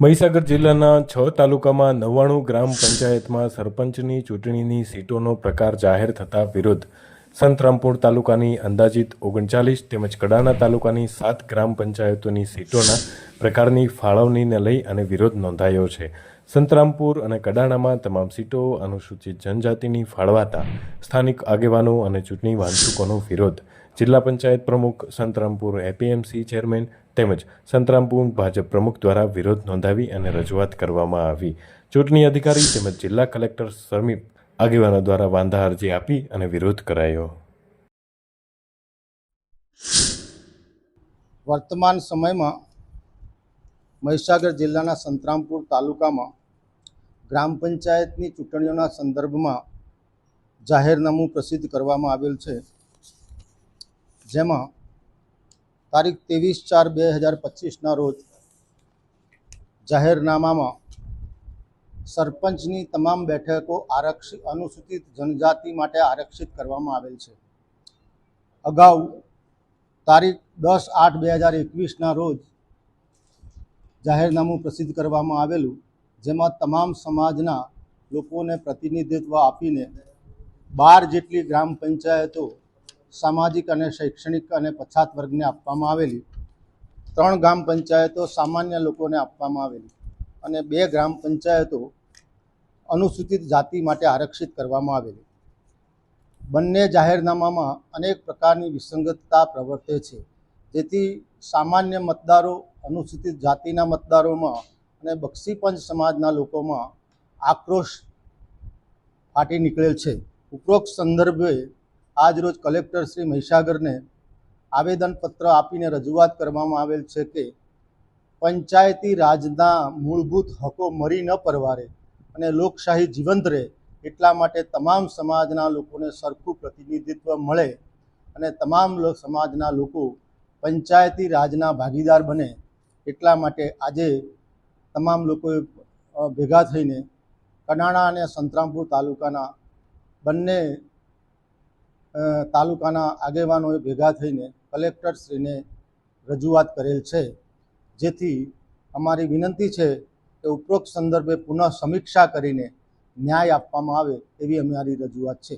મહીસાગર જિલ્લાના છ તાલુકામાં નવ્વાણું ગ્રામ પંચાયતમાં સરપંચની ચૂંટણીની સીટોનો પ્રકાર જાહેર થતા વિરોધ. સંતરામપુર તાલુકાની અંદાજિત ઓગણચાલીસ તેમજ કડાણા તાલુકાની સાત ગ્રામ પંચાયતોની સીટોના પ્રકારની ફાળવણીને લઈ અને વિરોધ નોંધાયો છે. સંતરામપુર અને કડાણામાં તમામ સીટો અનુસૂચિત જનજાતિની ફાળવાતા સ્થાનિક આગેવાનો અને ચૂંટણી વાંચુકોનો વિરોધ. જિલ્લા પંચાયત પ્રમુખ સંતરામપુર એપીએમસી ચેરમેન તેમજ સંતરામપુર ભાજપ પ્રમુખ દ્વારા વિરોધ નોંધાવી અને રજૂઆત કરવામાં આવી. ચૂંટણી અધિકારી તેમજ જિલ્લા કલેક્ટર સમીપ આગેવાનો દ્વારા વાંધા અરજી આપી અને વિરોધ કરાયો. વર્તમાન સમયમાં મહીસાગર જિલ્લાના સંતરામપુર તાલુકામાં ગ્રામ પંચાયતની ચૂંટણીઓના સંદર્ભમાં જાહેરનામું પ્રસિદ્ધ કરવામાં આવેલ છે. જેમાં તારીખ ત્રેવીસ ચાર બે હજાર પચીસના રોજ જાહેરનામામાં સરપંચની તમામ બેઠકો આરક્ષિત અનુસૂચિત જનજાતિ માટે આરક્ષિત કરવામાં આવેલ છે. અગાઉ તારીખ દસ આઠ બે હજાર એકવીસના રોજ જાહેરનામું પ્રસિદ્ધ કરવામાં આવેલું, જેમાં તમામ સમાજના લોકોને પ્રતિનિધિત્વ આપીને બાર જેટલી ગ્રામ પંચાયતો સામાજિક અને શૈક્ષણિક અને પછાત વર્ગને આપવામાં આવેલી. ત્રણ ગ્રામ પંચાયતો સામાન્ય લોકોને આપવામાં આવેલી અને બે ગ્રામ પંચાયતો અનુસૂચિત જાતિ માટે આરક્ષિત કરવામાં આવેલી. બંને જાહેરનામામાં અનેક પ્રકારની વિસંગતતા પ્રવર્તે છે. જેથી સામાન્ય મતદારો અનુસૂચિત જાતિના મતદારોમાં અને બક્ષીપંચ સમાજના લોકોમાં આક્રોશ ફાટી નીકળેલ છે. ઉપરોક્ત સંદર્ભે આજરોજ કલેક્ટર શ્રી મહીસાગરને આવેદનપત્ર આપીને રજૂઆત કરવામાં આવેલ છે કે પંચાયતી રાજના મૂળભૂત હકો મરી ન પરવારે અને લોકશાહી જીવંત રહે એટલા માટે તમામ સમાજના લોકોને સરખું પ્રતિનિધિત્વ મળે અને તમામ સમાજના લોકો પંચાયતી રાજના ભાગીદાર બને એટલા માટે આજે તમામ લોકોએ ભેગા થઈને કડાણા અને સંતરામપુર તાલુકાના બંને તાલુકાના આગેવાનોએ ભેગા થઈને કલેક્ટરશ્રીને રજૂઆત કરેલ છે. જેથી અમારી વિનંતી છે કે ઉપરોક્ત સંદર્ભે પુનઃ સમીક્ષા કરીને ન્યાય આપવામાં આવે એવી અમારી રજૂઆત છે.